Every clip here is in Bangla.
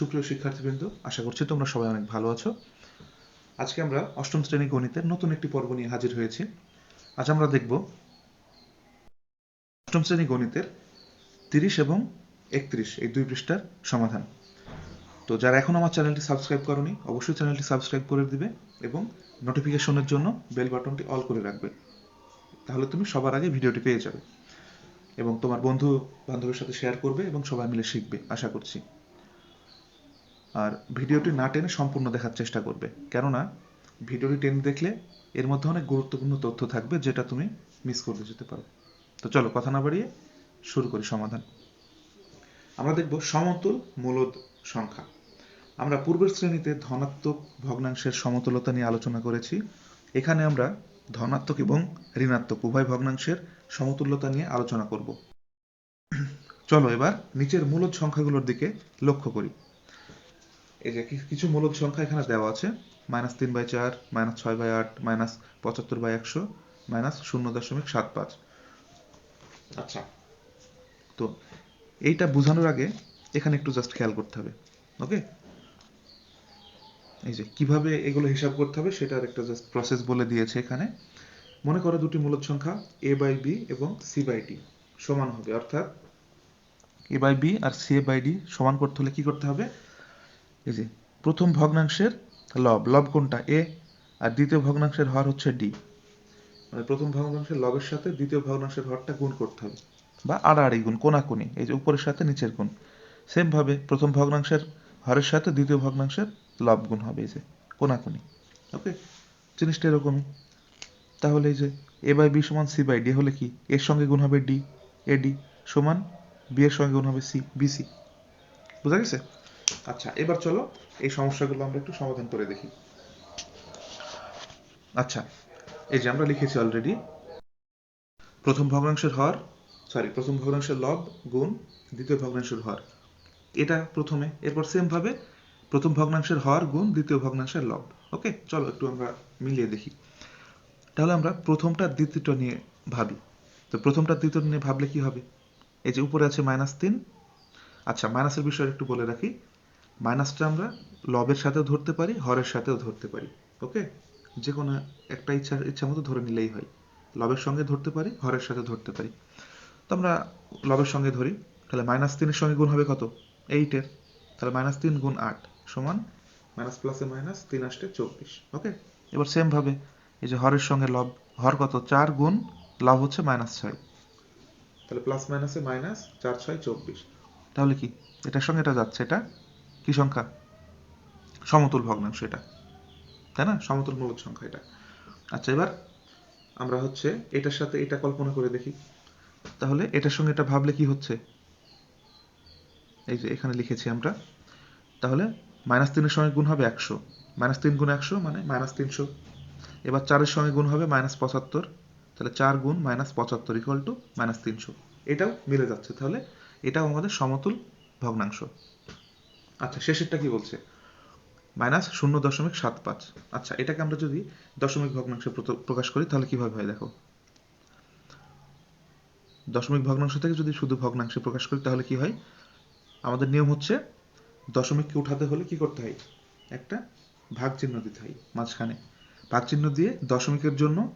সুপ্রিয় শিক্ষার্থীবৃন্দ, আশা করছি তোমরা সবাই অনেক ভালো আছো। আজকে আমরা অষ্টম শ্রেণি গণিতের নতুন একটি পর্ব নিয়ে হাজির হয়েছি। আজ আমরা দেখব অষ্টম শ্রেণি গণিতের তিরিশ এবং একত্রিশ, এই দুই পৃষ্ঠার সমাধান। তো যারা এখন আমার চ্যানেলটি সাবস্ক্রাইব করনি, অবশ্যই চ্যানেলটি সাবস্ক্রাইব করে দিবে এবং নোটিফিকেশনের জন্য বেল বাটনটি অল করে রাখবে। তাহলে তুমি সবার আগে ভিডিওটি পেয়ে যাবে এবং তোমার বন্ধু বান্ধবের সাথে শেয়ার করবে এবং সবাই মিলে শিখবে, আশা করছি। আর ভিডিওটি না টেনে সম্পূর্ণ দেখার চেষ্টা করবে। কেননা, ভিডিওটি টেনে দেখলে এর মধ্যে অনেক গুরুত্বপূর্ণ তথ্য থাকবে যেটা তুমি মিস করতে যেতে পারো। তো চলো, কথা না বাড়িয়ে শুরু করি সমাধান। আমরা দেখব সমতুল মূলদ সংখ্যা। আমরা পূর্বের শ্রেণীতে ধনাত্মক ভগ্নাংশের সমতুলতা নিয়ে আলোচনা করেছি। এখানে আমরা ধনাত্মক এবং ঋণাত্মক উভয় ভগ্নাংশের সমতুল্যতা নিয়ে আলোচনা করব। চলো এবার নিচের মূলদ সংখ্যাগুলোর দিকে লক্ষ্য করি। এই যে কিছু মূলদ সংখ্যা এখানে দেওয়া আছে। মাইনাস তিন বাই চার মাইনাস ছয় বাই আট মাইনাস পঁচাত্তর বাই একশো মাইনাস শূন্য দশমিক সাত পাঁচ। আচ্ছা। তো এইটা বোঝানোর আগে এখানে একটু জাস্ট খেয়াল করতে হবে ওকে এই যে কীভাবে এগুলো হিসাব করতে হবে সেটার একটা জাস্ট প্রসেস বলে দিয়েছে এখানে। মনে করো দুটি মূলদ সংখ্যা এ বাই বি এবং সি বাই ডি সমান হবে অর্থাৎ এ বাই বি আর সি বাই ডি সমান করতে হলে কি করতে হবে? এই যে, প্রথম ভগ্নাংশের লব লব কোনটা? এ, আর দ্বিতীয় ভগ্নাংশের হর হচ্ছে ডি। মানে প্রথম ভগ্নাংশের লবের সাথে দ্বিতীয় ভগ্নাংশের হরটা গুণ করতে হবে। বা আড়াআড়ি গুণ, কোনাকুনি, এই যে উপরের সাথে নিচের গুণ। সেম ভাবে প্রথম ভগ্নাংশের হরের সাথে দ্বিতীয় ভগ্নাংশের লব গুণ হবে, এই যে কোনাকুনি। ওকে? জিনিসটা এরকমই তাহলে এই যে এ বাই বি সমান সি বাই ডি হলে কি? এর সঙ্গে গুণ হবে ডি, এ ডি সমান বি এর সঙ্গে গুণ হবে সি বিসি বুঝা গেছে? আচ্ছা এবার চলো এই সমস্যাগুলো আমরা একটু সমাধান করে দেখি। আচ্ছা এই যে আমরা লিখেছি অলরেডি প্রথম ভগ্নাংশের হর সরি প্রথম ভগ্নাংশের লব গুণ দ্বিতীয় ভগ্নাংশের হর। এটা প্রথমে, এরপর সেম ভাবে প্রথম ভগ্নাংশের হর গুণ দ্বিতীয় ভগ্নাংশের লব। ওকে, চলো একটু আমরা মিলিয়ে দেখি। তাহলে আমরা প্রথমটা দ্বিতীয়টা নিয়ে ভাবি। তো প্রথমটা দ্বিতীয় নিয়ে ভাবলে কি হবে? এই যে উপরে আছে মাইনাস তিন। আচ্ছা মাইনাসের বিষয়ে একটু বলে রাখি। মাইনাসটা আমরা লবের সাথেও ধরতে পারি, হরের সাথেও ধরতে পারি ওকে যে কোনো একটা ইচ্ছা ইচ্ছা মতো ধরে নিলেই হয়। লবের সঙ্গে ধরতে পারি, হরের সাথে ধরতে পারি। তো আমরা লবের সঙ্গে ধরি, তাহলে মাইনাস তিনের সঙ্গে গুণ হবে কত? এইটের তাহলে মাইনাস তিন গুণ আট সমান মাইনাস প্লাসে মাইনাস তিন আসতে চব্বিশ ওকে এবার সেম ভাবে এই যে হরের সঙ্গে লব, হর কত? চার গুণ লব হচ্ছে মাইনাস ছয়। তাহলে প্লাস মাইনাসে মাইনাস চার, ছয়, চব্বিশ। তাহলে কি? এটার সঙ্গে এটা যাচ্ছে, এটা কি সংখ্যা? সমতুল ভগ্নাংশ এটা। তাই না? সমতুল মূলদ সংখ্যা এটা। আচ্ছা এবার আমরা হচ্ছে এটার সাথে এটা কল্পনা করে দেখি। তাহলে এটার সঙ্গে এটা ভাবলে কি হচ্ছে? এই যে এখানে লিখেছি আমরা। তাহলে মাইনাস তিনের সঙ্গে গুণ হবে একশো। মাইনাস তিন গুণ একশো মানে মাইনাস তিনশো। এবার চারের সঙ্গে গুণ হবে মাইনাস পঁচাত্তর। তাহলে চার গুণ মাইনাস পঁচাত্তর ইকুয়াল টু মাইনাস তিনশো। এটাও মিলে যাচ্ছে। তাহলে এটাও আমাদের সমতুল ভগ্নাংশ। আচ্ছা শেষেরটা কি বলছে? মাইনাস শূন্য দশমিক সাত পাঁচ। আচ্ছা এটাকে আমরা যদি দশমিক ভগ্নাংশে প্রকাশ করি, তাহলে কীভাবে হয় দেখো? দশমিক ভগ্নাংশ থেকে যদি শুধু ভগ্নাংশে প্রকাশ করি, তাহলে কি হয়? আমাদের নিয়ম হচ্ছে দশমিককে উঠাতে হলে কি করতে হয়? একটা ভাগ চিহ্ন দিতে হয় মাঝখানে। ভাগ চিহ্ন দিয়ে দশমিকের জন্য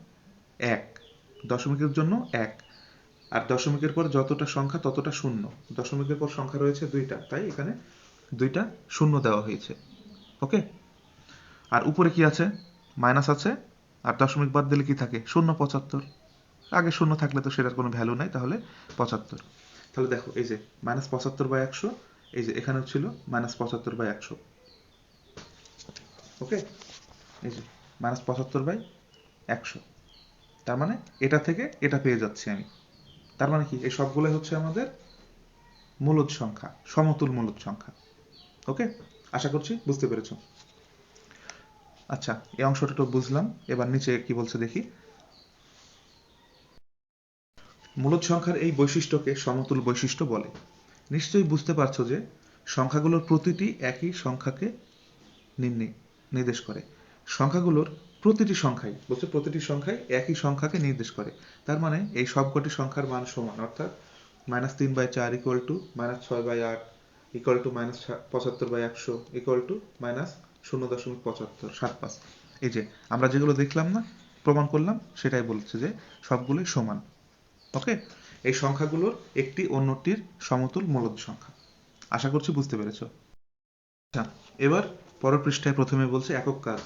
এক। দশমিকের জন্য এক। আর দশমিকের পর যতটা সংখ্যা, ততটা শূন্য। দশমিকের পর সংখ্যা রয়েছে দুইটা। তাই এখানে দুইটা শূন্য দেওয়া হয়েছে। ওকে আর উপরে কি আছে? মাইনাস আছে। আর দশমিক বাদ দিলে কি থাকে? শূন্য পঁচাত্তর। আগে শূন্য থাকলে তো সেটার কোনো ভ্যালু নাই, তাহলে পঁচাত্তর। তাহলে দেখো, এই যে মাইনাস পঁচাত্তর বাই একশো, এই যে এখানে ছিল মাইনাস পঁচাত্তর বাই একশো। ওকে এই যে মাইনাস পঁচাত্তর বাই একশো। তার মানে এটা থেকে এটা পেয়ে যাচ্ছি আমি। তার মানে কি? এই সবগুলোই হচ্ছে আমাদের মূলদ সংখ্যা, সমতুল মূলদ সংখ্যা। ওকে আশা করছি বুঝতে পেরেছ। আচ্ছা এই অংশটা একটু বুঝলাম। এবার নিচে কি বলছে দেখি। মূলদ সংখ্যার এই বৈশিষ্ট্যকে সমতুল বৈশিষ্ট্য বলে। নিশ্চয়ই বুঝতে পারছ যে সংখ্যাগুলোর প্রতিটি একই সংখ্যাকে নির্দেশ করে। সংখ্যাগুলোর প্রতিটি সংখ্যাই, বলছে প্রতিটি সংখ্যাই একই সংখ্যাকে নির্দেশ করে। তার মানে এই সবকটি সংখ্যার মান সমান, অর্থাৎ মাইনাস তিন বাই চার ইকুয়াল টু মাইনাস ছয় বাই আট ইকুয়াল টু মাইনাস পঁচাত্তর বাই একশো ইকুয়াল টু মাইনাস শূন্য দশমিক পঁচাত্তর, সাত পাঁচ। এই যে, আমরা যেগুলো দেখলাম না, প্রমাণ করলাম, সেটাই বলছে যে সবগুলোই সমান। ওকে? এই সংখ্যাগুলোর একটি অন্যটির সমতুল মূলদ সংখ্যা। আশা করছি বুঝতে পেরেছ? আচ্ছা এবার পরের পৃষ্ঠায় প্রথমে বলছে একক কাজ।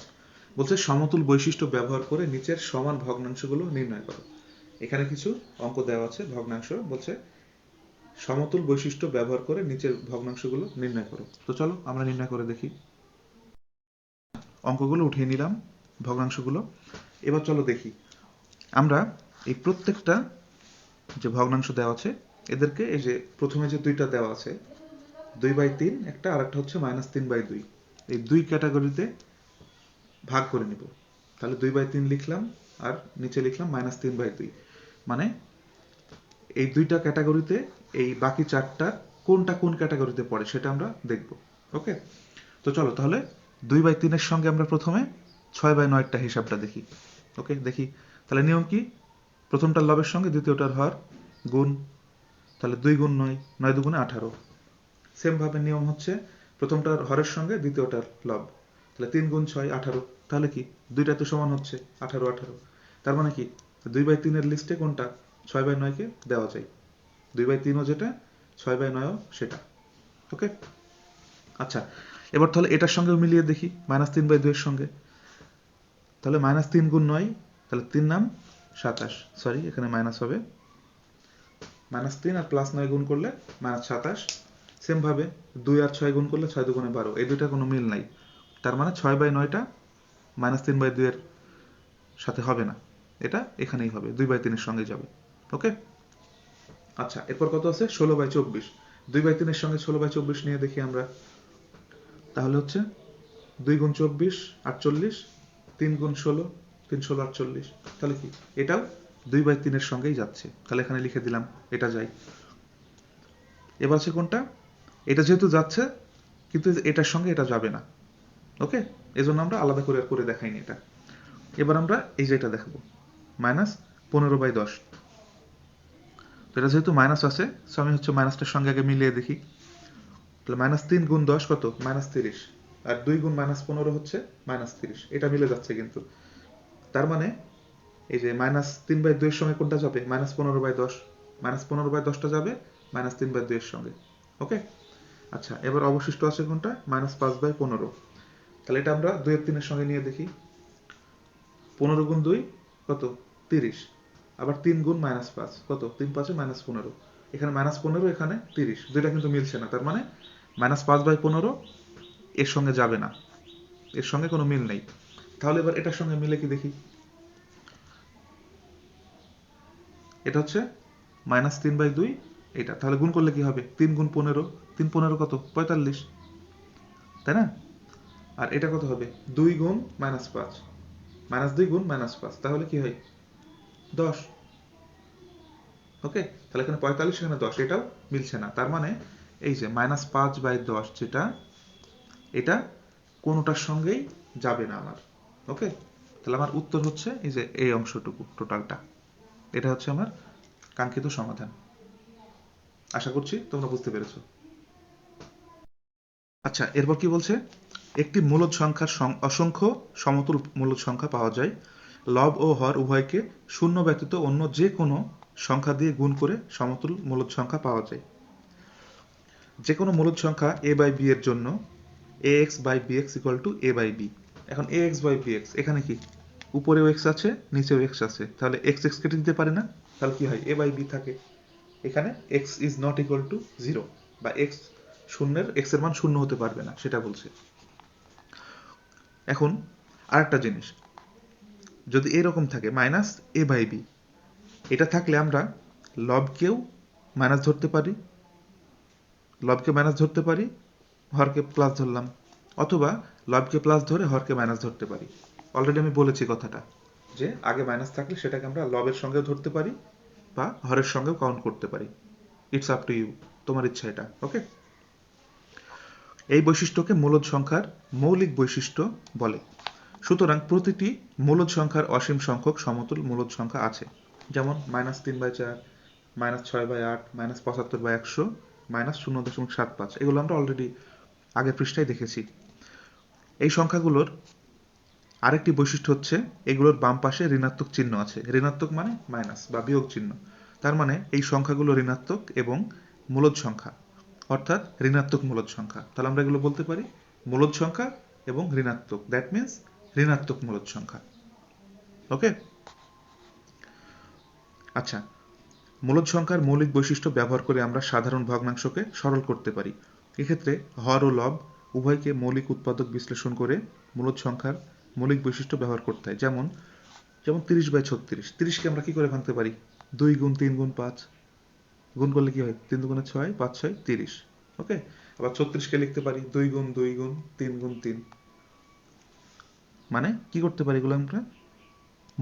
বলছে সমতুল বৈশিষ্ট্য ব্যবহার করে নিচের সমান ভগ্নাংশগুলো নির্ণয় করো। এখানে কিছু অঙ্ক দেওয়া আছে, ভগ্নাংশ। বলছে সমতুল বৈশিষ্ট্য ব্যবহার করে নিচের ভগ্নাংশগুলো নির্ণয় করো। তো চলো, আমরা নির্ণয় করে দেখি। অঙ্কগুলো উঠিয়ে নিলাম, ভগ্নাংশগুলো। এবার চলো দেখি। আমরা এই প্রত্যেকটা যে ভগ্নাংশ দেওয়া আছে, এদেরকে এই যে প্রথমে যে দুইটা দেওয়া আছে, দুই বাই তিন, একটা আর একটা হচ্ছে মাইনাস তিন বাই দুই। এই দুই ক্যাটাগরিতে ভাগ করে নিব। তাহলে দুই বাই তিন লিখলাম আর নিচে লিখলাম মাইনাস তিন বাই দুই। মানে এই দুইটা ক্যাটাগরিতে এই বাকি চারটা কোনটা কোন ক্যাটাগরিতে পড়ে সেটা আমরা দেখব, ওকে? তো চলো তাহলে দুই বাই তিনের সঙ্গে আমরা প্রথমে ছয় বাই নয়টা হিসাবটা দেখি, ওকে? দেখি, তাহলে নিয়ম কি? প্রথমটার লবের সঙ্গে দ্বিতীয়টার হর গুণ, তাহলে দুই গুণ নয় নয় দুগুণে আঠারো। সেমভাবে নিয়ম হচ্ছে প্রথমটার হরের সঙ্গে দ্বিতীয়টার লব, তাহলে তিন গুণ ছয়, আঠারো। তাহলে কি? দুইটা তো সমান হচ্ছে, আঠারো আঠারো। তার মানে কি? দুই বাই তিনের লিস্টে কোনটা ছয় বাই নয়কে দেওয়া যায়? দুই বাই তিনও যেটা, ছয় বাই নয়ও সেটা। ওকে? আচ্ছা এবার তাহলে এটার সঙ্গেও মিলিয়ে দেখি, মাইনাস তিন বাই দুইয়ের সঙ্গে। তাহলে মাইনাস তিন গুণ নয়, তাহলে তিন নাম সাতাশ। সরি এখানে মাইনাস হবে। মাইনাস তিন আর প্লাস নয় গুণ করলে মাইনাস সাতাশ। সেম ভাবে দুই আর ছয় গুণ করলে ছয় দুগুণে বারো। এই দুইটা কোনো মিল নাই। তার মানে ছয় বাই নয়টা মাইনাস তিন বাই দুইয়ের সাথে হবে না। এটা এখানেই হবে, দুই বাই তিনের সঙ্গে যাবে। ওকে? আচ্ছা এরপর কত আছে? ষোলো বাই চব্বিশ। দুই বাই তিনের সঙ্গে ষোলো বাই চব্বিশ নিয়ে দেখি আমরা। তাহলে হচ্ছে দুই গুণ চব্বিশ, আটচল্লিশ, তিন গুণ ষোলো, তিন ষোলো, আটচল্লিশ। তাহলে কি? এটাও দুই বাই তিনের সঙ্গেই যাচ্ছে। তাহলে এখানে লিখে দিলাম, এটা যাই। এবার আছে কোনটা? এটা যেহেতু যাচ্ছে, কিন্তু এটার সঙ্গে এটা যাবে না। ওকে? এজন্য আমরা আলাদা করে আর করে দেখাইনি এটা। এবার আমরা এই যে এটা দেখাবো। মাইনাস পনেরো বাই দশ। এটা যেহেতু মাইনাস আছে সো আমি হচ্ছে মাইনাসটার সঙ্গে আগে মিলিয়ে দেখি। তাহলে মাইনাস তিন গুণ দশ কত? মাইনাস তিরিশ। আর দুই গুণ মাইনাস পনেরো হচ্ছে মাইনাস তিরিশ। এটা মিলে যাচ্ছে কিন্তু। তার মানে এই যে মাইনাস তিন বাই দুইয়ের সঙ্গে কোনটা যাবে? মাইনাস পনেরো বাই দশ। মাইনাস পনেরো বাই দশটা যাবে মাইনাস তিন বাই দুইয়ের সঙ্গে। ওকে আচ্ছা এবার অবশিষ্ট আছে কোনটা? মাইনাস পাঁচ বাই পনেরো। তাহলে এটা আমরা দুইয়ের তিনের সঙ্গে নিয়ে দেখি। পনেরো গুণ দুই কত? তিরিশ। আবার তিন গুণ মাইনাস পাঁচ। কত? তিন পাঁচে মাইনাস পনেরো। এখানে মাইনাস পনেরো, এখানে তিরিশ। দুইটা কিন্তু মিলছে না, তার মানে মাইনাস পাঁচ বাই পনেরো এর সঙ্গে যাবে না। এর সঙ্গে কোনো মিল নেই। তাহলে এবার এটার সঙ্গে মিলে কি দেখি? এটা হচ্ছে মাইনাস তিন বাই দুই এটা তাহলে গুণ করলে কি হবে? তিন গুণ পনেরো। তিন পনেরো কত? পঁয়তাল্লিশ। তাই না? আর এটা কত হবে? দুই গুণ মাইনাস পাঁচ। মাইনাস দুই গুণ মাইনাস পাঁচ। তাহলে কি হয়? দশ। ওকে তাহলে এখানে পঁয়তাল্লিশ, এখানে দশ। এটাও মিলছে না। তার মানে এই যে মাইনাস পাঁচ বাই দশ যেটা, এটা কোনোটার সঙ্গেই যাবে না আমার। ওকে তাহলে আমার উত্তর হচ্ছে এই যে এই অংশটুকু টোটালটা এটা হচ্ছে আমার কাঙ্ক্ষিত সমাধান। আশা করছি তোমরা বুঝতে পেরেছ। আচ্ছা এরপর কি বলছে? একটি মূলদ সংখ্যার অসংখ্য সমতুল মূলদ সংখ্যা পাওয়া যায়। লব ও হর উভয়কে শূন্য ব্যতীত অন্য যে কোনো সংখ্যা দিয়ে গুণ করে সমতুল মূলদ সংখ্যা পাওয়া যায়। যে কোনো মূলদ সংখ্যা এ বাই বি এর জন্য A X by B X equal to A by B এখন A X by B X এখানে কি? উপরেও এক্স আছে, নিচেও এক্স আছে। তাহলে এক্স এক্স কেটে দিতে পারে না? তাহলে কি হয়? এ বাই বি থাকে। এখানে X is not equal to zero বা এক্স শূন্যের এক্সের মান শূন্য হতে পারবে না, সেটা বলছে। এখন আরেকটা জিনিস যদি এরকম থাকে মাইনাস এ বাই বি এটা থাকলে আমরা লবকেও মাইনাস ধরতে পারি লবকে মাইনাস ধরতে পারি হরকে প্লাস ধরলাম, অথবা লবকে প্লাস ধরে হরকে মাইনাস ধরতে পারি। অলরেডি আমি বলেছি কথাটা, যে আগে মাইনাস থাকলে সেটাকে আমরা লবের সঙ্গেও ধরতে পারি, বা হরের সঙ্গেও কাউন্ট করতে পারি। ইটস আপ টু ইউ তোমার ইচ্ছা এটা ওকে এই বৈশিষ্ট্যকে মূলদ সংখ্যার মৌলিক বৈশিষ্ট্য বলে। সুতরাং প্রতিটি মূলদ সংখ্যার অসীম সংখ্যক সমতুল মূলদ সংখ্যা আছে। যেমন মাইনাস তিন বাই চার মাইনাস ছয় বাই আট মাইনাস পঁচাত্তর বাই একশো মাইনাস শূন্য দশমিক সাত পাঁচ। এগুলো আমরা অলরেডি আগের পৃষ্ঠায় দেখেছি। এই সংখ্যাগুলোর আরেকটি বৈশিষ্ট্য হচ্ছে, এগুলোর বাম পাশে ঋণাত্মক চিহ্ন আছে। ঋণাত্মক মানে মাইনাস বা বিয়োগ চিহ্ন। তার মানে এই সংখ্যাগুলো ঋণাত্মক এবং মূলদ সংখ্যা। অর্থাৎ ঋণাত্মক মূলদ সংখ্যা। তাহলে আমরা এগুলো বলতে পারি, মূলদ সংখ্যা এবং ঋণাত্মক। দ্যাট মিন্স ঋণাত্মক মূলদ সংখ্যা। ওকে? আচ্ছা মূলদ সংখ্যার মৌলিক বৈশিষ্ট্য ব্যবহার করে আমরা সাধারণ ভগ্নাংশকে সরল করতে পারি। এক্ষেত্রে হর ও লব উভয়কে মৌলিক উৎপাদক বিশ্লেষণ করে মূলদ সংখ্যার মৌলিক বৈশিষ্ট্য ব্যবহার করতে হয়। যেমন যেমন তিরিশ বাই ছত্রিশ। তিরিশকে আমরা কি করে ভাঙতে পারি? দুই গুণ তিন গুণ পাঁচ। গুণ করলে কি হয়? তিন দুগুণে ছয়, পাঁচ ছয়, তিরিশ। ওকে? আবার ছত্রিশকে লিখতে পারি দুই গুণ দুই গুণ তিন গুণ তিন। মানে কি করতে পারি এগুলো আমরা?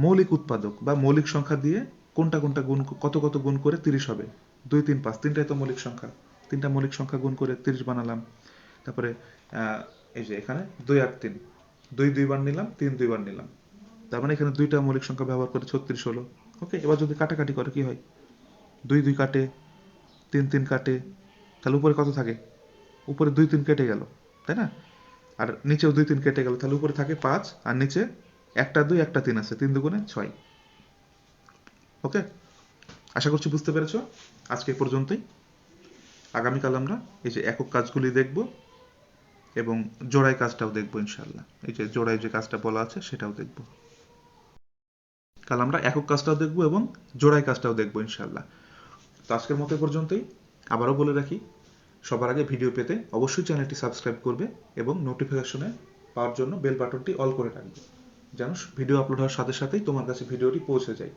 মৌলিক উৎপাদক বা মৌলিক সংখ্যা দিয়ে কোনটা কোনটা গুণ কত কত গুণ করে তিরিশ হবে? দুই, তিন, পাঁচ, তিনটাই তো মৌলিক সংখ্যা। তিনটা মৌলিক সংখ্যা গুণ করে তিরিশ বানালাম। তারপরে এই যে এখানে দুই আর তিন। দুই দুইবার নিলাম, তিন দুইবার নিলাম। তার মানে এখানে দুইটা মৌলিক সংখ্যা ব্যবহার করে ছত্রিশ হলো। ওকে, এবার যদি কাটাকাটি করে কি হয়? দুই দুই কাটে, তিন তিন কাটে, তাহলে উপরে কত থাকে? উপরে দুই, তিন কেটে গেল, তাই না? আর নিচেও দুই তিন কেটে গেল, তাহলে উপরে থাকে পাঁচ, আর নিচে একটা দুই, একটা তিন আছে, তিন দুগুণে ছয়। ওকে? আশা করছি বুঝতে পেরেছ? আজকে পর্যন্তই। আগামীকাল আমরা এই যে একক কাজগুলি দেখব এবং জোড়াই কাজটাও দেখব ইনশাল্লাহ এই যে জোড়াই যে কাজটা বলা আছে সেটাও দেখব। কাল আমরা একক কাজটাও দেখব এবং জোড়াই কাজটাও দেখব ইনশাল্লাহ তো আজকের মতো পর্যন্তই। আবারও বলে রাখি সবার আগে ভিডিও পেতে অবশ্যই চ্যানেলটি সাবস্ক্রাইব করবে এবং নোটিফিকেশনে পাওয়ার জন্য বেল বাটনটি অল করে রাখবে। যেন ভিডিও আপলোড হওয়ার সাথে সাথেই তোমার কাছে ভিডিওটি পৌঁছে যায়।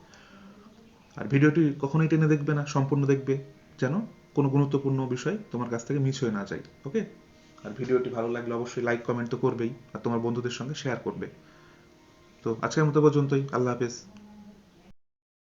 আর ভিডিওটি কখনোই টেনে দেখবে না, সম্পূর্ণ দেখবে যেন কোনো গুরুত্বপূর্ণ বিষয় তোমার কাছ থেকে মিস হয়ে না যায় ওকে আর ভিডিওটি ভালো লাগলে অবশ্যই লাইক কমেন্ট তো করবেই, আর তোমার বন্ধুদের সঙ্গে শেয়ার করবে। তো আজকের মতো পর্যন্তই, আল্লাহ হাফেজ।